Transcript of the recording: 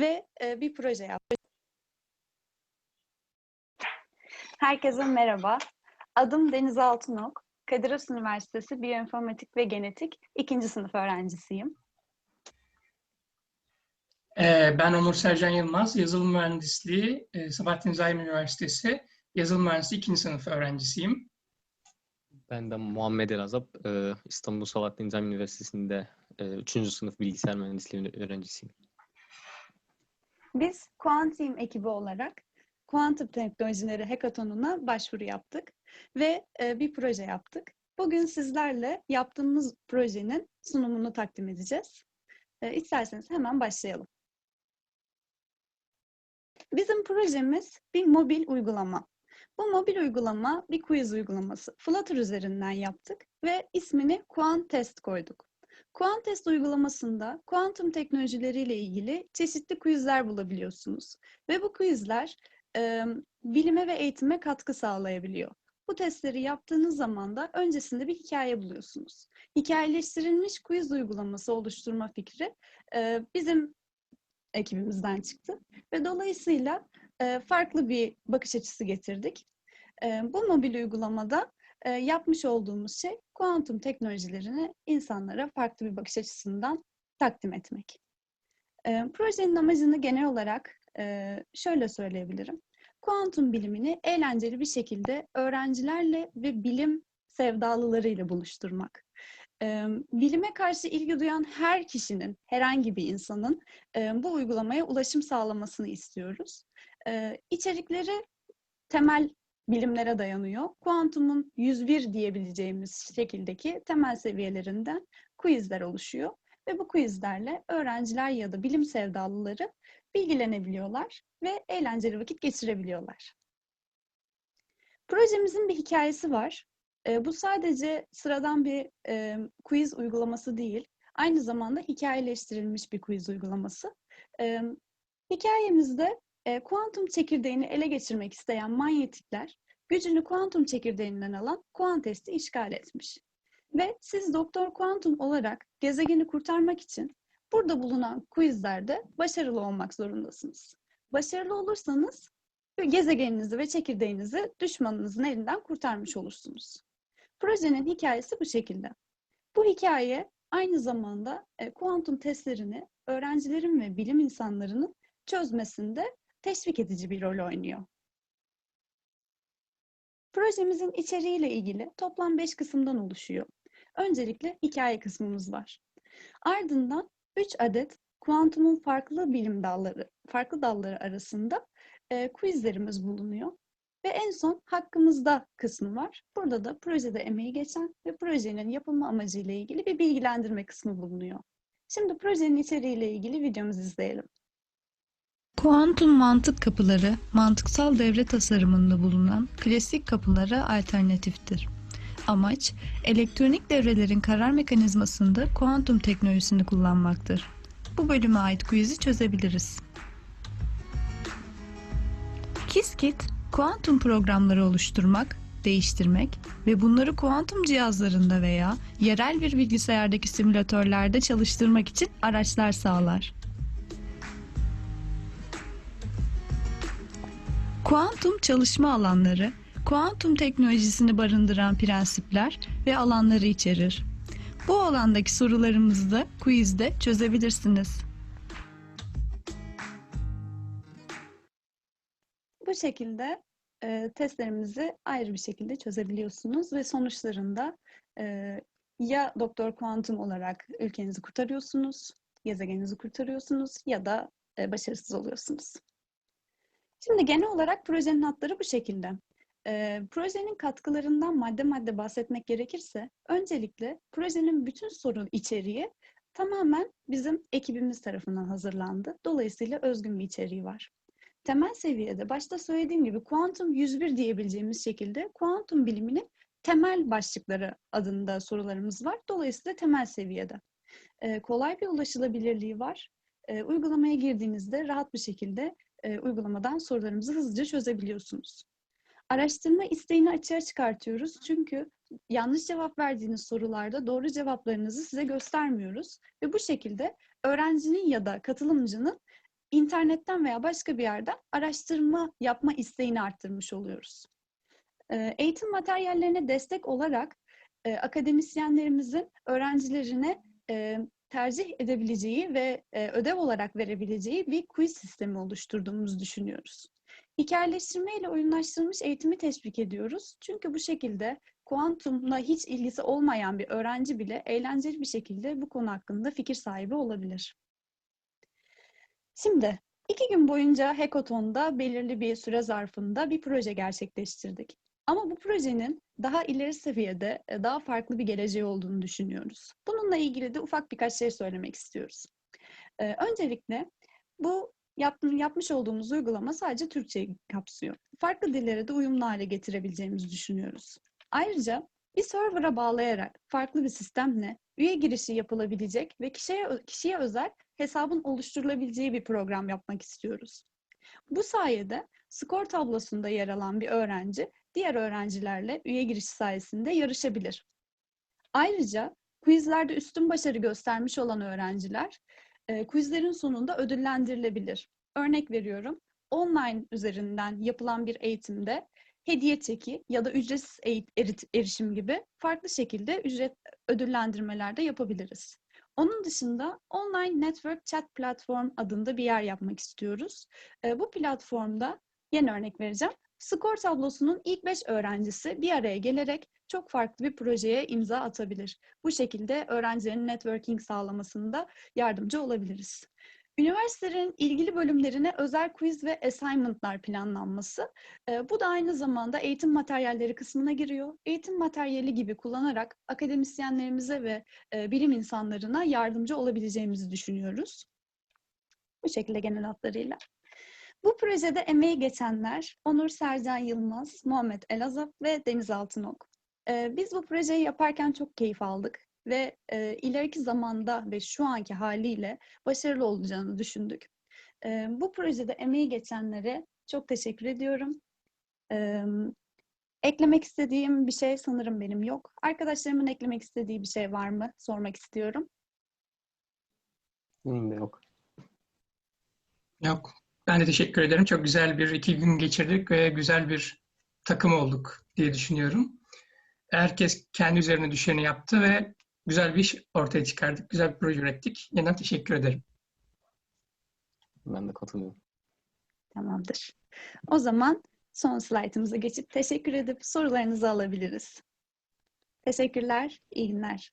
ve e, bir proje yaptık. Herkese merhaba. Adım Deniz Altınok. Kadir Has Üniversitesi Biyoinformatik ve Genetik ikinci sınıf öğrencisiyim. Ee, Ben Onur Sercan Yılmaz, yazılım mühendisliği, e, Sabahattin Zaim Üniversitesi yazılım mühendisliği ikinci sınıf öğrencisiyim. Ben de Muhammed Elazap, e, İstanbul Sabahattin Zaim Üniversitesi'nde 3. sınıf bilgisayar mühendisliği öğrencisiyim. Biz Quantium ekibi olarak kuantum teknolojileri hackathonuna başvuru yaptık ve e, bir proje yaptık. Bugün sizlerle yaptığımız projenin sunumunu takdim edeceğiz. E, İsterseniz hemen başlayalım. Bizim projemiz bir mobil uygulama. Bu mobil uygulama bir quiz uygulaması. Flutter üzerinden yaptık ve ismini Quantest koyduk. Quantest uygulamasında kuantum teknolojileriyle ilgili çeşitli quizler bulabiliyorsunuz. Ve bu quizler e, bilime ve eğitime katkı sağlayabiliyor. Bu testleri yaptığınız zaman da öncesinde bir hikaye buluyorsunuz. Hikayeleştirilmiş quiz uygulaması oluşturma fikri e, bizim ekibimizden çıktı. Ve dolayısıyla e, farklı bir bakış açısı getirdik. E, bu mobil uygulamada e, yapmış olduğumuz şey kuantum teknolojilerini insanlara farklı bir bakış açısından takdim etmek. E, projenin amacını genel olarak e, şöyle söyleyebilirim. Kuantum bilimini eğlenceli bir şekilde öğrencilerle ve bilim sevdalılarıyla buluşturmak. E, bilime karşı ilgi duyan her kişinin, herhangi bir insanın e, bu uygulamaya ulaşım sağlamasını istiyoruz. E, içerikleri temel bilimlere dayanıyor. Kuantumun 101 diyebileceğimiz şekildeki temel seviyelerinden quizler oluşuyor. Ve bu quizlerle öğrenciler ya da bilim sevdalıları bilgilenebiliyorlar ve eğlenceli vakit geçirebiliyorlar. Projemizin bir hikayesi var. E, bu sadece sıradan bir e, quiz uygulaması değil, aynı zamanda hikayeleştirilmiş bir quiz uygulaması. Hikayemizde e, kuantum çekirdeğini ele geçirmek isteyen manyetikler gücünü kuantum çekirdeğinden alan kuantesti işgal etmiş. Ve siz Doktor Kuantum olarak gezegeni kurtarmak için burada bulunan quizlerde başarılı olmak zorundasınız. Başarılı olursanız gezegeninizi ve çekirdeğinizi düşmanınızın elinden kurtarmış olursunuz. Projenin hikayesi bu şekilde. Bu hikaye aynı zamanda kuantum testlerini öğrencilerin ve bilim insanlarının çözmesinde teşvik edici bir rol oynuyor. Projemizin içeriğiyle ilgili toplam 5 kısımdan oluşuyor. Öncelikle hikaye kısmımız var. Ardından 3 adet kuantumun farklı bilim dalları, farklı dalları arasında e, quizlerimiz bulunuyor. Ve en son hakkımızda kısmı var. Burada da projede emeği geçen ve projenin yapılma amacıyla ilgili bir bilgilendirme kısmı bulunuyor. Şimdi projenin içeriğiyle ilgili videomuzu izleyelim. Kuantum mantık kapıları, mantıksal devre tasarımında bulunan klasik kapılara alternatiftir. Amaç, elektronik devrelerin karar mekanizmasında kuantum teknolojisini kullanmaktır. Bu bölüme ait quiz'i çözebiliriz. Qiskit, kuantum programları oluşturmak, değiştirmek ve bunları kuantum cihazlarında veya yerel bir bilgisayardaki simülatörlerde çalıştırmak için araçlar sağlar. Kuantum çalışma alanları, kuantum teknolojisini barındıran prensipler ve alanları içerir. Bu alandaki sorularımızı da quizde çözebilirsiniz. Bu şekilde e, testlerimizi ayrı bir şekilde çözebiliyorsunuz ve sonuçlarında e, ya doktor kuantum olarak ülkenizi kurtarıyorsunuz, gezegeninizi kurtarıyorsunuz ya da e, başarısız oluyorsunuz. Şimdi genel olarak projenin hatları bu şekilde. E, projenin katkılarından madde madde bahsetmek gerekirse, öncelikle projenin bütün sorun içeriği tamamen bizim ekibimiz tarafından hazırlandı. Dolayısıyla özgün bir içeriği var. Temel seviyede başta söylediğim gibi kuantum 101 diyebileceğimiz şekilde kuantum biliminin temel başlıkları adında sorularımız var. Dolayısıyla temel seviyede. E, kolay bir ulaşılabilirliği var. E, uygulamaya girdiğinizde rahat bir şekilde e, uygulamadan sorularımızı hızlıca çözebiliyorsunuz. Araştırma isteğini açığa çıkartıyoruz çünkü yanlış cevap verdiğiniz sorularda doğru cevaplarınızı size göstermiyoruz ve bu şekilde öğrencinin ya da katılımcının internetten veya başka bir yerden araştırma yapma isteğini arttırmış oluyoruz. Ee, Eğitim materyallerine destek olarak e, akademisyenlerimizin öğrencilerine e, tercih edebileceği ve e, ödev olarak verebileceği bir quiz sistemi oluşturduğumuzu düşünüyoruz. Hikayeleştirme ile oyunlaştırılmış eğitimi teşvik ediyoruz. Çünkü bu şekilde kuantumla hiç ilgisi olmayan bir öğrenci bile eğlenceli bir şekilde bu konu hakkında fikir sahibi olabilir. Şimdi iki gün boyunca Hackathon'da belirli bir süre zarfında bir proje gerçekleştirdik. Ama bu projenin daha ileri seviyede, e, daha farklı bir geleceği olduğunu düşünüyoruz. Bununla ilgili de ufak birkaç şey söylemek istiyoruz. Ee, Öncelikle bu yap- yapmış olduğumuz uygulama sadece Türkçeyi kapsıyor. Farklı dillere de uyumlu hale getirebileceğimizi düşünüyoruz. Ayrıca bir server'a bağlayarak farklı bir sistemle üye girişi yapılabilecek ve kişiye, kişiye özel hesabın oluşturulabileceği bir program yapmak istiyoruz. Bu sayede skor tablosunda yer alan bir öğrenci diğer öğrencilerle üye girişi sayesinde yarışabilir. Ayrıca quizlerde üstün başarı göstermiş olan öğrenciler e, quizlerin sonunda ödüllendirilebilir. Örnek veriyorum, online üzerinden yapılan bir eğitimde hediye çeki ya da ücretsiz erişim gibi farklı şekilde ücret ödüllendirmeler de yapabiliriz. Onun dışında Online Network Chat Platform adında bir yer yapmak istiyoruz. E, bu platformda yeni örnek vereceğim. Skor tablosunun ilk 5 öğrencisi bir araya gelerek çok farklı bir projeye imza atabilir. Bu şekilde öğrencilerin networking sağlamasında yardımcı olabiliriz. Üniversitelerin ilgili bölümlerine özel quiz ve assignment'lar planlanması. e, bu da aynı zamanda eğitim materyalleri kısmına giriyor. Eğitim materyali gibi kullanarak akademisyenlerimize ve e, bilim insanlarına yardımcı olabileceğimizi düşünüyoruz. Bu şekilde genel hatlarıyla. Bu projede emeği geçenler Onur Sercan Yılmaz, Muhammed Elazap ve Deniz Altınok. Ee, biz bu projeyi yaparken çok keyif aldık ve e, ileriki zamanda ve şu anki haliyle başarılı olacağını düşündük. Ee, bu projede emeği geçenlere çok teşekkür ediyorum. Ee, eklemek istediğim bir şey sanırım benim yok. Arkadaşlarımın eklemek istediği bir şey var mı? Sormak istiyorum. Benim de yok. Yok. Ben de teşekkür ederim. Çok güzel bir iki gün geçirdik ve güzel bir takım olduk diye düşünüyorum. Herkes kendi üzerine düşeni yaptı ve güzel bir iş ortaya çıkardık. Güzel bir proje ürettik. Yeniden teşekkür ederim. Ben de katılıyorum. Tamamdır. O zaman son slaytımıza geçip teşekkür edip sorularınızı alabiliriz. Teşekkürler, iyi günler.